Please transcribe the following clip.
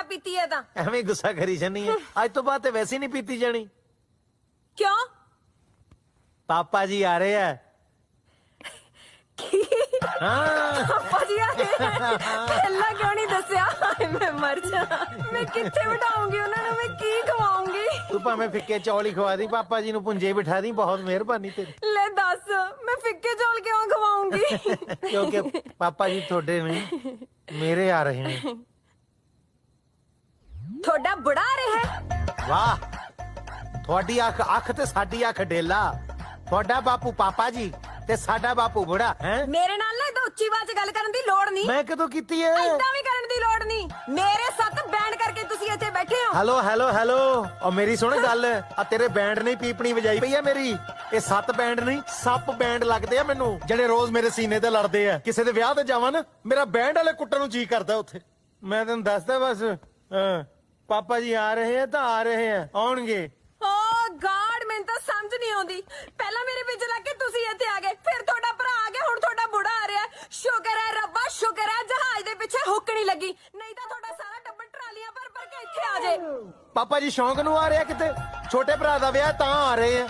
ਸ਼ਰਾਬ ਪੀਤੀ ਹੈ ਤਾਂ। ਐਵੇਂ ਗੁੱਸਾ ਕਰੀ ਜਾਨੀ ਹੈ ਅੱਜ ਤੋਂ ਬਾਅਦ ਤੇ ਵੈਸੇ ਨਹੀਂ ਪੀਤੀ ਜਾਣੀ। ਕਿਉਂ? ਪਾਪਾ ਜੀ ਆ ਰਹੇ ਆ ਹਾਂ ਪਾਪਾ ਜੀ ਆ ਗਏ। ਪਹਿਲਾਂ ਕਿਉਂ ਨਹੀਂ ਦੱਸਿਆ? ਹਾਏ, ਮੈਂ ਮਰ ਜਾ। ਮੈਂ ਕਿੱਥੇ ਬਿਠਾਉਂਗੀ ਉਹਨਾਂ ਨੂੰ? ਮੈਂ ਕੀ ਖਵਾਉਂਗੀ? ਤੂੰ ਭਾਵੇਂ ਫਿੱਕੇ ਚੌਲ ਹੀ ਖਵਾ ਦੀ ਪਾਪਾ ਜੀ ਨੂੰ ਪੁੰਜੇ ਬਿਠਾ ਦੀ ਬਹੁਤ ਮਿਹਰਬਾਨੀ ਤੇਰੀ। ਲੈ ਦੱਸ ਮੈਂ ਫਿੱਕੇ ਚੌਲ ਕਿਉਂ ਖਵਾਉਂਗੀ? ਕਿਉਂਕਿ ਪਾਪਾ ਜੀ ਤੁਹਾਡੇ ਨਹੀਂ ਮੇਰੇ ਆ ਰਹੇ ਨੇ। ਤੁਹਾਡਾ ਬੁੜਾ ਰਿਹਾ ਹੈ। ਵਾਹ ਤੁਹਾਡੀ ਅੱਖ ਅੱਖ ਤੇ ਸਾਡੀ ਅੱਖ ਡੇਲਾ। ਤੁਹਾਡਾ ਬਾਪੂ ਪਾਪਾ ਜੀ ਤੇ ਸਾਡਾ ਬਾਪੂ ਬੁੜਾ ਹੈ? ਮੇਰੇ ਨਾਲ ਨਾ ਤਾਂ ਉੱਚੀ ਆਵਾਜ਼ 'ਚ ਗੱਲ ਕਰਨ ਦੀ ਲੋੜ ਨਹੀਂ। ਮੈਂ ਕਦੋਂ ਕੀਤੀ ਹੈ ਏਦਾਂ ਵੀ ਕਰਨ ਦੀ ਲੋੜ ਨਹੀਂ। ਮੇਰੇ ਸੱਤ ਬੈਂਡ ਕਰਕੇ ਤੁਸੀਂ ਇੱਥੇ ਬੈਠੇ ਹੋ। Hello hello hello. ਉਹ ਮੇਰੀ ਸੁਣ ਗੱਲ। ਆ ਤੇਰੇ ਬੈਂਡ ਨੇ ਪੀਪਣੀ ਵਜਾਈ ਪਈ ਆ ਮੇਰੀ। ਇਹ ਸੱਤ ਬੈਂਡ ਨਹੀਂ ਸੱਪ ਬੈਂਡ ਲੱਗਦੇ ਆ ਮੈਨੂੰ। ਜਿਹੜੇ ਰੋਜ਼ ਮੇਰੇ ਸੀਨੇ ਤੇ ਲੜਦੇ ਆ। ਕਿਸੇ ਦੇ ਵਿਆਹ ਤੇ ਜਾਵਾਂ ਨਾ ਮੇਰਾ ਬੈਂਡ ਵਾਲੇ ਕੁੱਟਣ ਨੂੰ ਜੀ ਕਰਦਾ ਉੱਥੇ। ਮੈਂ ਤੈਨੂੰ ਦੱਸਦਾ ਬਸ ਹਾਂ। ਪਾਪਾ ਜੀ ਆ ਰਹੇ ਆ ਤਾਂ ਆ ਰਹੇ ਆ ਆਉਣਗੇ। ਓ ਗਾਡ ਮੈਨੂੰ ਤਾਂ ਸਮਝ ਨਹੀਂ ਆਉਂਦੀ। ਪਹਿਲਾਂ ਮੇਰੇ ਪਿੱਛੇ ਲੱਗ ਕੇ ਤੁਸੀਂ ਇੱਥੇ ਆ ਗਏ ਫਿਰ ਤੁਹਾਡਾ ਭਰਾ ਆ ਗਿਆ ਹੁਣ ਤੁਹਾਡਾ ਬੁੜਾ ਆ ਰਿਹਾ। ਸ਼ੁਕਰ ਹੈ ਰੱਬਾ ਸ਼ੁਕਰ ਹੈ ਜਹਾਜ਼ ਦੇ ਪਿੱਛੇ ਹੁੱਕ ਨਹੀਂ ਲੱਗੀ। ਨਹੀਂ ਤਾਂ ਤੁਹਾਡਾ ਸਾਰਾ ਟੱਬਰ ਟਰਾਲੀਆਂ ਭਰ ਭਰ ਕੇ ਇੱਥੇ ਆ ਜਾਏ। ਪਾਪਾ ਜੀ ਸ਼ੌਂਕ ਨੂੰ ਆ ਰਿਹਾ ਕਿਤੇ? ਛੋਟੇ ਭਰਾ ਦਾ ਵਿਆਹ ਤਾਂ ਆ ਰਹੇ ਆ।